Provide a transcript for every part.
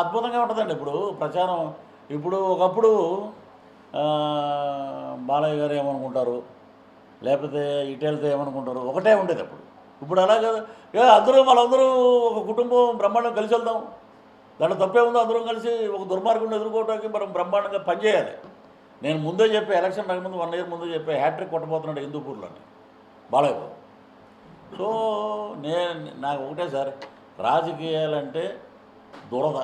అద్భుతంగా ఉంటుందండి ఇప్పుడు ప్రచారం. ఇప్పుడు ఒకప్పుడు బాలయ్య గారు ఏమనుకుంటారు? లేకపోతే ఇటు వెళ్తే ఏమనుకుంటారు? ఒకటే ఉండేది అప్పుడు. ఇప్పుడు అలా కాదు ఏ అందరూ వాళ్ళందరూ ఒక కుటుంబం బ్రహ్మాండం కలిసి వెళ్దాం. దాంట్లో తప్పే ఉందో అందరం కలిసి ఒక దుర్మార్గుని ఎదుర్కోవడానికి మనం బ్రహ్మాండంగా పనిచేయాలి. నేను ముందే చెప్పే ఎలక్షన్ రాకముందు వన్ ఇయర్ ముందే చెప్పే హ్యాట్రిక్ కొట్టబోతున్నాడు హిందూపూర్లోని బాలయ్య సో నేను నాకు ఒకటే సార్ రాజకీయాలంటే దురద.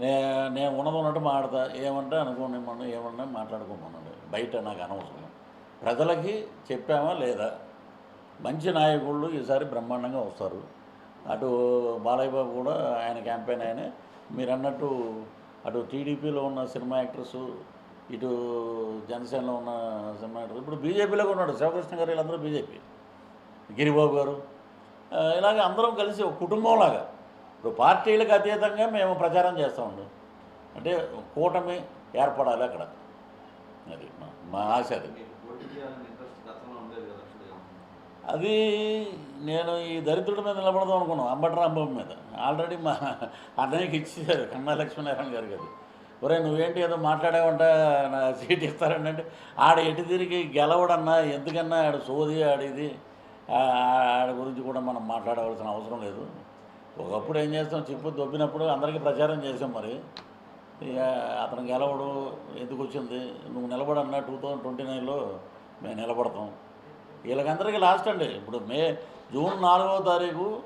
నే నేను ఉన్నదన్నట్టు ఉన్నట్టు ఏమంటే అనుకోండి మనం ఏమన్నా మాట్లాడుకోమన్నాడు బయట నాకు అనవసరం. ప్రజలకి చెప్పామా లేదా? మంచి నాయకుళ్ళు ఈసారి బ్రహ్మాండంగా వస్తారు. అటు బాలయ్య బాబు కూడా ఆయన క్యాంపెయిన్ ఆయనే. మీరు అన్నట్టు అటు టీడీపీలో ఉన్న సినిమా యాక్టర్స్ ఇటు జనసేనలో ఉన్న సినిమా యాక్టర్స్ ఇప్పుడు బీజేపీలో ఉన్నాడు శివకృష్ణ గారు వీళ్ళందరూ బీజేపీ. గిరిబాబు గారు ఇలాగ అందరం కలిసి ఒక కుటుంబంలాగా. ఇప్పుడు పార్టీలకు అతీతంగా మేము ప్రచారం చేస్తామండి. అంటే కూటమి ఏర్పడాలి అక్కడ. అది మా- ఆశ అది? అది నేను ఈ దరిద్రుడి మీద నిలబడదాం అనుకున్నాను అంబటి రాంబాబు మీద. ఆల్రెడీ మా అన్నయ్యకి ఇచ్చేసారు కన్నా లక్ష్మీనారాయణ గారికి అది ఒరే నువ్వేంటి ఏదో మాట్లాడావంట నా సీట్ ఇస్తారండి అంటే ఆడ ఎటు తిరిగి గెలవడన్నా ఎందుకన్నా ఆడ సోది ఆడిది ఆడ గురించి కూడా మనం మాట్లాడవలసిన అవసరం లేదు. ఒకప్పుడు ఏం చేస్తాం? చెప్పు దొబ్బినప్పుడు అందరికీ ప్రచారం చేసాం మరి. ఇక అతను గెలవడు ఎందుకు వచ్చింది? నువ్వు నిలబడన్నా టూ థౌజండ్ ట్వంటీ నైన్లో మేము నిలబడతాం. వీళ్ళకందరికీ లాస్ట్ అండి. ఇప్పుడు మే జూన్ నాలుగవ తారీఖు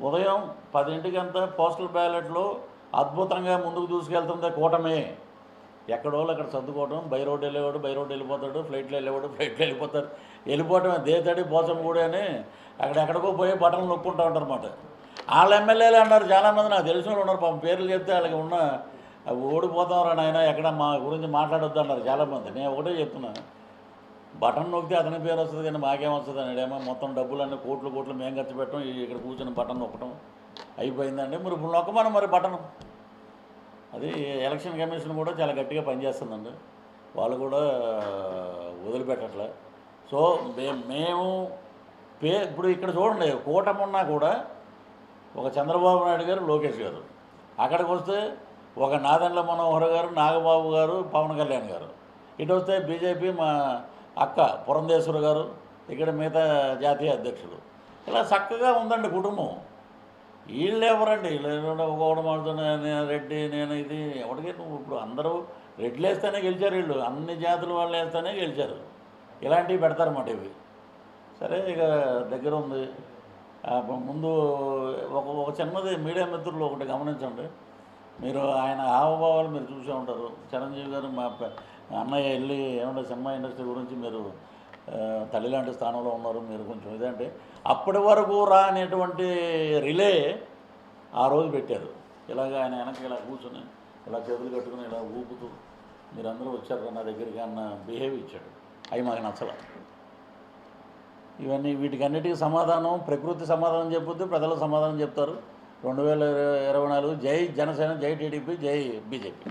ఉదయం పదింటికంతా పోస్టల్ బ్యాలెట్లో అద్భుతంగా ముందుకు దూసుకెళ్తుంది కూటమి. ఎక్కడోళ్ళు అక్కడ సర్దుకోవటం బై రోడ్ వెళ్ళేవాడు బై రోడ్ వెళ్ళిపోతాడు ఫ్లైట్లో వెళ్ళేవాడు ఫ్లైట్లో వెళ్ళిపోతారు. వెళ్ళిపోవటమే దేతడి పోసం కూడా అని అక్కడ ఎక్కడికో పోయి బటన్లు నొక్కుంటూ ఉంటారు అన్నమాట వాళ్ళ ఎమ్మెల్యేలు అన్నారు చాలామంది నాకు తెలిసిన వాళ్ళు ఉన్నారు పాపం పేర్లు చెప్తే వాళ్ళకి ఉన్న అవి ఓడిపోతాం రా నాయన ఎక్కడ మా గురించి మాట్లాడొద్దు అన్నారు చాలామంది నేను ఒకటే చెప్తున్నాను బటన్ నొక్కితే అతని పేరు వస్తుంది కానీ మాకేం వస్తుంది అని ఏమో మొత్తం డబ్బులన్నీ కోట్లు కోట్లు మేము ఖర్చు పెట్టడం ఇక్కడ కూర్చొని బటన్ నొక్కడం అయిపోయిందండి. మరి ఇప్పుడు నొక్కమని మరి బటన్ అది ఎలక్షన్ కమిషన్ కూడా చాలా గట్టిగా పనిచేస్తుందండి. వాళ్ళు కూడా వదిలిపెట్టట్లే. సో మేము పే ఇప్పుడు ఇక్కడ చూడండి కూటమి ఉన్నా కూడా ఒక చంద్రబాబు నాయుడు గారు లోకేష్ గారు. అక్కడికి వస్తే ఒక నాదండ్ల మనోహర్ గారు నాగబాబు గారు పవన్ కళ్యాణ్ గారు. ఇటు వస్తే బీజేపీ మా అక్క పురంధేశ్వర గారు ఇక్కడ మిగతా జాతీయ అధ్యక్షులు. ఇలా చక్కగా ఉందండి కుటుంబం. వీళ్ళు ఎవరండి వీళ్ళు ఒకడు మాడుతున్నా నేను రెడ్డి నేను ఇది ఎవరికి నువ్వు ఇప్పుడు అందరూ రెడ్లు వేస్తేనే గెలిచారు వీళ్ళు. అన్ని జాతుల వాళ్ళు వేస్తేనే గెలిచారు. ఇలాంటివి పెడతారన్నమాట ఇవి. సరే ఇక దగ్గర ఉంది. ముందు ఒక ఒక చిన్నది మీడియా మిత్రులు ఒకటి గమనించండి. మీరు ఆయన హావభావాలు మీరు చూసే ఉంటారు. చిరంజీవి గారు మా అన్నయ్య వెళ్ళి ఏమంటే సినిమా ఇండస్ట్రీ గురించి మీరు తల్లి లాంటి స్థానంలో ఉన్నారు మీరు కొంచెం ఇదంటే అప్పటి వరకు రానటువంటి రిలే ఆ రోజు పెట్టారు. ఇలాగ ఆయన వెనక్కి ఇలా కూర్చొని ఇలా చేతులు కట్టుకుని ఇలా ఊపుతూ మీరందరూ వచ్చారు నా దగ్గరికి అన్న బిహేవ్ ఇచ్చాడు. అవి మాకు నచ్చల. ఇవన్నీ వీటికన్నిటికీ సమాధానం ప్రకృతి సమాధానం చెప్పుద్ది ప్రజలు సమాధానం చెప్తారు. రెండు వేల ఇరవై నాలుగు జై జనసేన జై టీడీపీ జై బీజేపీ.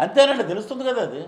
అంతేనండి తెలుస్తుంది కదా అది.